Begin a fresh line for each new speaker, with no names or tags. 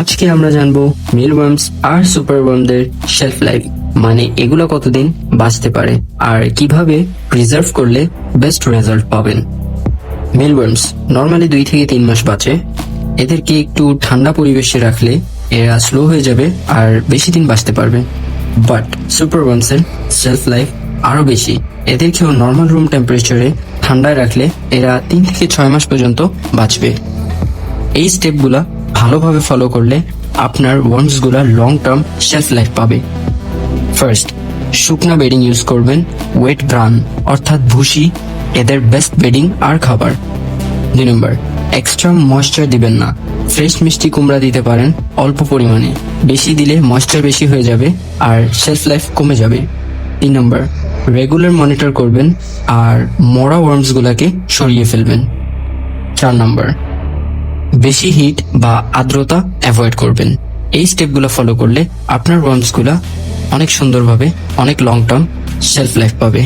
আজকে আমরা জানব মিলওয়ার্মস আর সুপারওয়ার্মদের শেলফ লাইফ মানে এগুলো কতদিন বাঁচতে পারে আর কীভাবে প্রিজার্ভ করলে বেস্ট রেজাল্ট পাবেন। মিলওয়ার্মস নর্মালি দুই থেকে তিন মাস বাঁচে। এদেরকে একটু ঠান্ডা পরিবেশে রাখলে এরা স্লো হয়ে যাবে আর বেশি দিন বাঁচতে পারবে। বাট সুপারওয়ার্মসের সেলফ লাইফ আরও বেশি। এদেরকেও নর্মাল রুম টেম্পারেচারে ঠান্ডায় রাখলে এরা তিন থেকে ছয় মাস পর্যন্ত বাঁচবে। এই স্টেপগুলা ভালোভাবে ফলো করলে আপনার ওয়ার্মসগুলা লং টার্ম শেলফ লাইফ পাবে। ফার্স্ট শুকনা বেডিং ইউজ করবেন ওয়েট ব্রান অর্থাৎ ভুসি, এদের বেস্ট বেডিং আর খাবার। দুই নম্বর এক্সট্রা ময়েশ্চার দিবেন না ফ্রেশ মিষ্টি কুমড়া দিতে পারেন অল্প পরিমাণে। বেশি দিলে ময়েশ্চার বেশি হয়ে যাবে আর শেলফ লাইফ কমে যাবে। তিন নম্বর রেগুলার মনিটর করবেন আর মরা ওয়ার্মসগুলোকে সরিয়ে ফেলবেন। চার নম্বর বেশি হিট বা আর্দ্রতা অ্যাভয়েড করবেন। এই স্টেপগুলো ফলো করলে আপনার ওয়ার্মসগুলো অনেক সুন্দরভাবে, অনেক লং টার্ম সেলফ লাইফ পাবে।